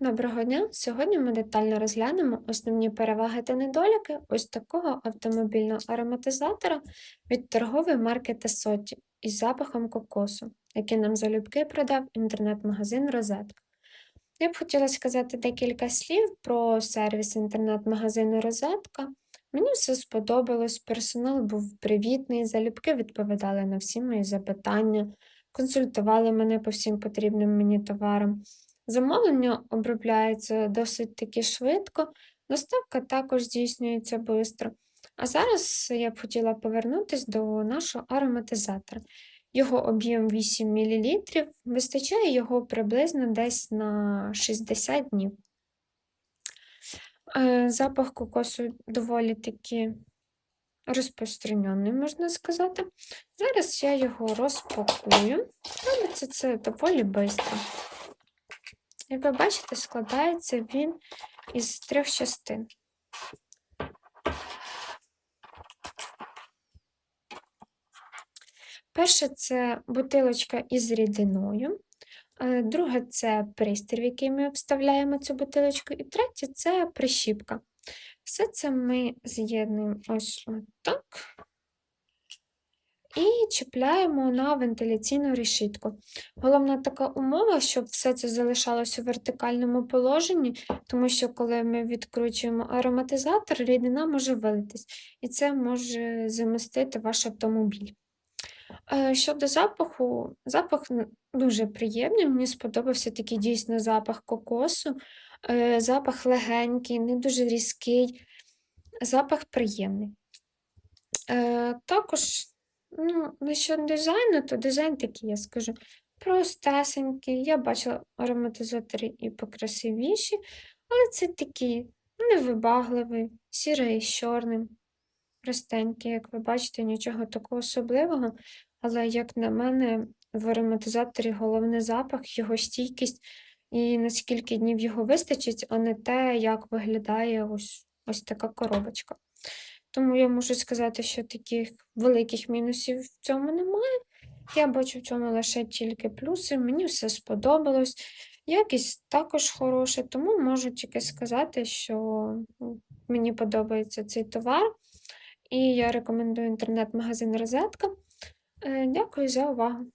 Доброго дня! Сьогодні ми детально розглянемо основні переваги та недоліки ось такого автомобільного ароматизатора від торгової марки Тесоті із запахом кокосу, який нам залюбки продав інтернет-магазин Розетка. Я б хотіла сказати декілька слів про сервіс інтернет-магазину Розетка. Мені все сподобалось, персонал був привітний, залюбки відповідали на всі мої запитання, консультували мене по всім потрібним мені товарам. Замовлення обробляється досить таки швидко, доставка також здійснюється швидко. А зараз я б хотіла повернутися до нашого ароматизатора. Його об'єм 8 мл, вистачає його приблизно десь на 60 днів. Е, Запах кокосу доволі таки розпространений, можна сказати. Зараз я його розпакую. Робиться це доволі швидко. Як ви бачите, складається він із трьох частин. Перше це бутилочка із рідиною, е, друге це пристрій, в який ми вставляємо цю бутилочку, і третє це прищіпка. Все це ми з'єднуємо ось так і чіпляємо на вентиляційну решітку. Головна така умова, щоб все це залишалося у вертикальному положенні, тому що коли ми відкручуємо ароматизатор, рідина може вилитись, і це може замістити ваш автомобіль. Е, Щодо запаху, запах дуже приємний. Мені сподобався такий дійсно запах кокосу, е, запах легенький, не дуже різкий, запах приємний. Е, Також, ну, насчет дизайну, то дизайн такий, я скажу, простесенький. Я бачила ароматизатори і покрасивіші, але це такий невибагливий, сірий з чорним, простенький, як ви бачите, нічого такого особливого. Але, як на мене, в ароматизаторі головний запах, його стійкість і наскільки днів його вистачить, а не те, як виглядає ось, ось така коробочка. Тому я можу сказати, що таких великих мінусів в цьому немає. Я бачу в цьому лише тільки плюси. Мені все сподобалось. Якість також хороша, тому можу тільки сказати, що ну, мені подобається цей товар, і я рекомендую інтернет-магазин Розетка. Е, Дякую за увагу!